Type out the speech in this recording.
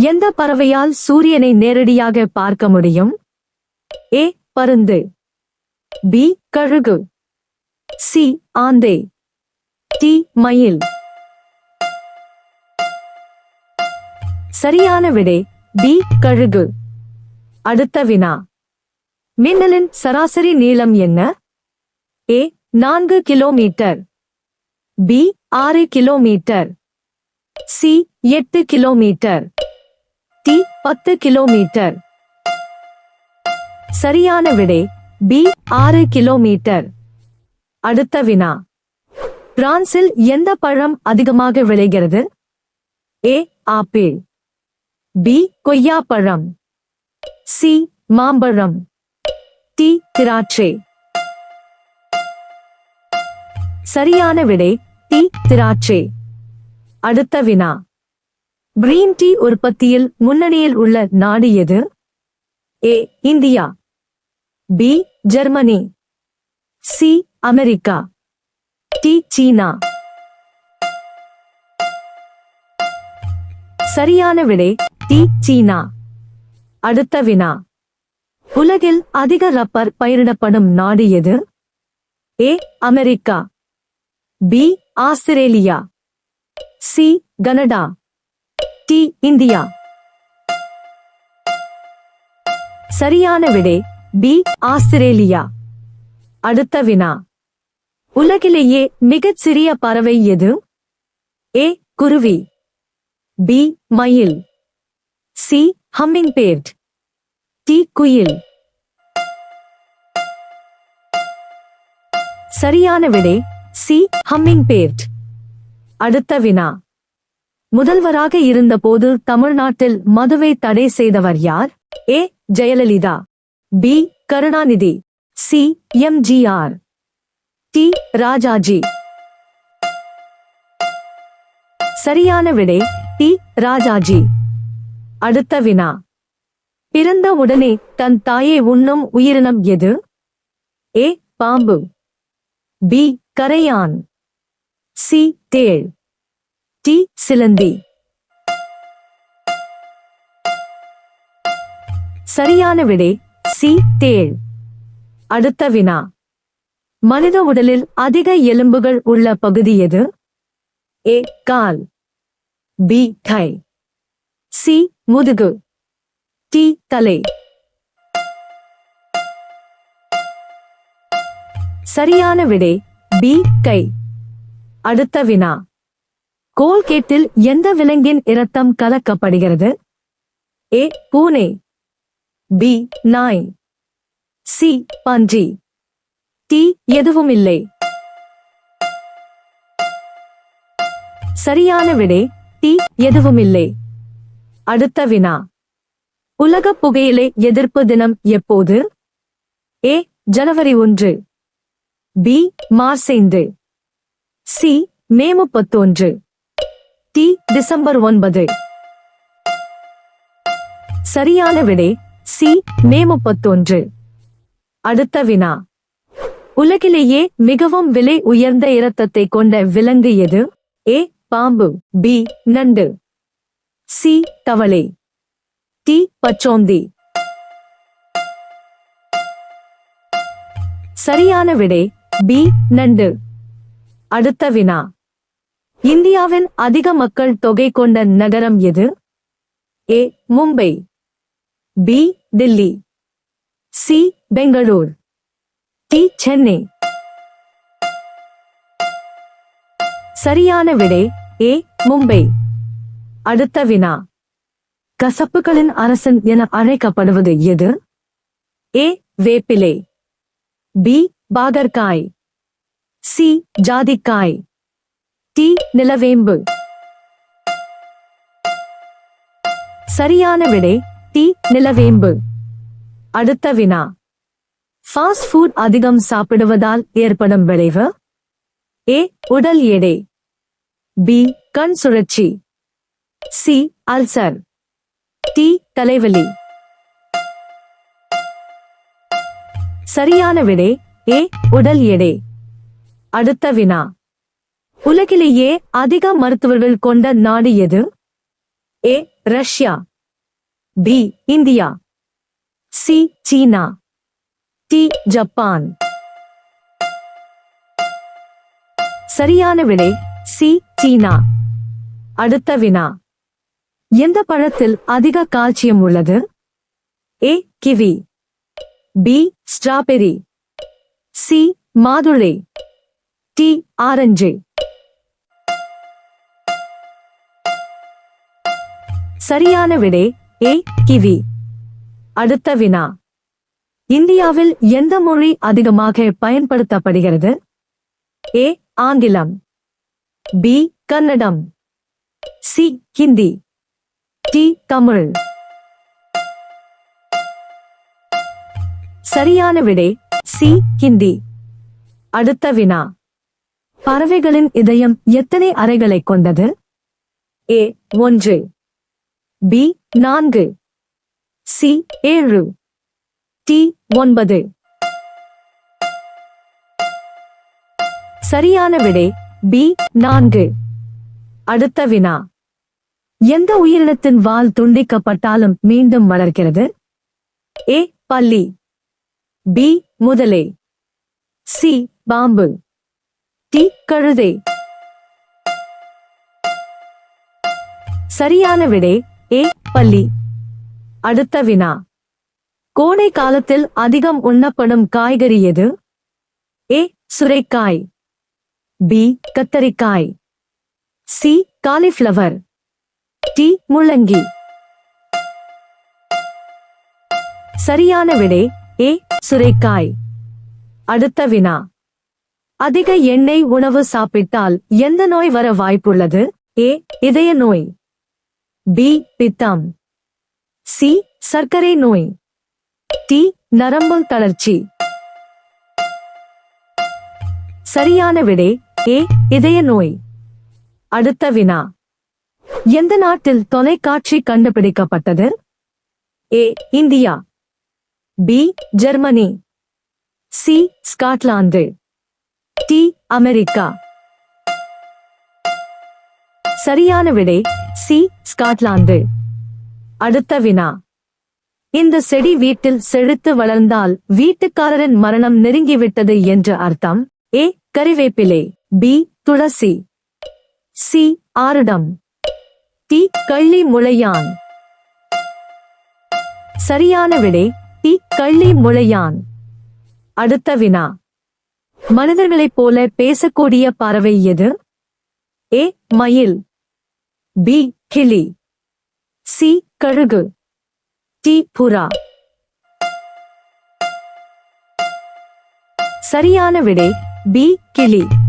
எந்த பறவையால் சூரியனை நேரடியாக பார்க்க முடியும்? ஏ பருந்து. பி கழுகு. சி ஆந்தே. டி மயில். சரியான விடை பி கழுகு. அடுத்த வினா. மின்னலின் சராசரி நீளம் என்ன? ஏ நான்கு கிலோமீட்டர். பி ஆறு கிலோமீட்டர். சி எட்டு கிலோமீட்டர். டி பத்து கிலோமீட்டர். சரியான விடை பி ஆறு கிலோமீட்டர். அடுத்த வினா. பிரான்சில் எந்த பழம் அதிகமாக விளைகிறது? A apple. பி கொய்யாப்பழம் சி மாம்பழம். டி திராட்சை. சரியான விடை டி திராட்சை. அடுத்த வினா. கிரீன் டீ உற்பத்தியில் முன்னணியில் உள்ள நாடு எது? A India. B Germany. C America. D சீனா. சரியான விடை டி சீனா. அடுத்த வினா. உலகில் அதிக ரப்பர் பயிரிடப்படும் நாடு எது? A America. B Australia. C Canada. D India. சரியான விடை பி ஆஸ்திரேலியா. அடுத்த வினா. உலகிலேயே மிகச் சிறிய பறவை எது? ஏ குருவி. பி மயில். சி ஹம்மிங் பேர்ட் டி குயில். சரியான விடை சி ஹம்மிங் பேர்ட் அடுத்த வினா. முதல்வராக இருந்தபோது தமிழ்நாட்டில் மதுவை தடை செய்தவர் யார்? A. Jayalalithaa. B. Karunanidhi. C. MGR D. Rajaji. சரியான விடை டி. ராஜாஜி. அடுத்த வினா. பிறந்த உடனே தன் தாயை உண்ணும் உயிரினம் எது? ஏ. பாம்பு. பி. கரையான். சி. தேள். டி சிலந்தி. சரியான விடை சி தேள். அடுத்த வினா. மனித உடலில் அதிக எலும்புகள் உள்ள பகுதி எது? ஏ கால். பி கை. சி முதுகு. டி தலை. சரியான விடை பி கை. அடுத்த வினா. கோல்கேட்டில் எந்த விலங்கின் இரத்தம் கலக்கப்படுகிறது? ஏ பூனே. பி நாய். சி பன்றி. டி எதுவும் இல்லை சரியான விடை டி எதுவும் இல்லை அடுத்த வினா. உலக புகையிலை எதிர்ப்பு தினம் எப்போது? ஏ ஜனவரி ஒன்று. பி மார்ச் ஐந்து. சி மே முப்பத்தொன்று. டி டிசம்பர் ஒன்பது. சரியான விடை சி மே முப்பத்தொன்று. அடுத்த வினா. உலகிலேயே மிகவும் விலை உயர்ந்த இரத்தத்தை கொண்ட விலங்கு எது? ஏ பாம்பு பி நண்டு. சி தவளை. டி பச்சோந்தி. சரியான விடை பி நண்டு. அடுத்த வினா. இந்தியாவின் அதிக மக்கள் தொகை கொண்ட நகரம் எது? A Mumbai. B Delhi C Bangalore. D Chennai. சரியான விடை ஏ மும்பை. அடுத்த வினா. கசப்புகளின் அரசன் என அழைக்கப்படுவது எது? ஏ வேப்பிலை. பி பாகற்காய். சி ஜாதிக்காய். டி நிலவேம்பு. சரியான விடை டி நிலவேம்பு. அடுத்த வினா. ஃபாஸ்ட் ஃபுட் அதிகம் சாப்பிடுவதால் ஏற்படும் விளைவு? ஏ உடல் எடை. பி கண் சுழற்சி. C ulcer. டி தலைவலி. சரியான விடை ஏ உடல் எடை. அடுத்த வினா. உலகிலேயே அதிக மருத்துவர்கள் கொண்ட நாடு எது? A Russia. B India. C China. D Japan. சரியான விடை சி சீனா. அடுத்த வினா. எந்த பழத்தில் அதிக கால்சியம் உள்ளது? A kiwi. B strawberry. C மாதுளை. D orange. சரியான விடை ஏ கிவி. அடுத்த வினா. இந்தியாவில் எந்த மொழி அதிகமாக பயன்படுத்தப்படுகிறது? ஏ ஆங்கிலம். B Kannada. C Hindi. D Tamil. சரியான விடை சி ஹிந்தி. அடுத்த வினா. பறவைகளின் இதயம் எத்தனை அறைகளை கொண்டது? ஏ ஒன்று. பி நான்கு. சி ஏழு. டி ஒன்பது. சரியான விடை பி நான்கு. அடுத்த வினா. எந்த உயிரினத்தின் வால் துண்டிக்கப்பட்டாலும் மீண்டும் வளர்க்கிறது ஏ பள்ளி பி முதலே. சி பாம்பு. டி கழுதை. சரியான விடை ஏ பள்ளி. அடுத்த வினா. கோடை காலத்தில் அதிகம் உண்ணப்படும் காய்கறி எது? ஏ சுரைக்காய். பி கத்தரிக்காய். C cauliflower. டி முள்ளங்கி. சரியான விடை ஏ சுரைக்காய். அடுத்த வினா. அதிக எண்ணெய் உணவு சாப்பிட்டால் எந்த நோய் வர வாய்ப்புள்ளது? ஏ இதய நோய். பி பித்தம். சி சர்க்கரை நோய். டி நரம்பு தளர்ச்சி. சரியான விடை ஏ இதய நோய். அடுத்த வினா. எந்த நாட்டில் தொலைக்காட்சி கண்டுபிடிக்கப்பட்டது? A India. B Germany. C Scotland. D America. சரியான விடை சி ஸ்காட்லாந்து. அடுத்த வினா. இந்த செடி வீட்டில் செழித்து வளர்ந்தால் வீட்டுக்காரரின் மரணம் நெருங்கிவிட்டது என்று அர்த்தம்? ஏ கறிவேப்பிலை. பி துளசி. சி ஆருடம். டி கள்ளி முளையான். சரியான விடை. டி கள்ளி முளையான். அடுத்த வினா. மனிதர்களைப் போல பேசக்கூடிய பறவை எது? ஏ மயில். பி கிளி. சி கழுகு. டி புறா. சரியான விடை பி கிளி.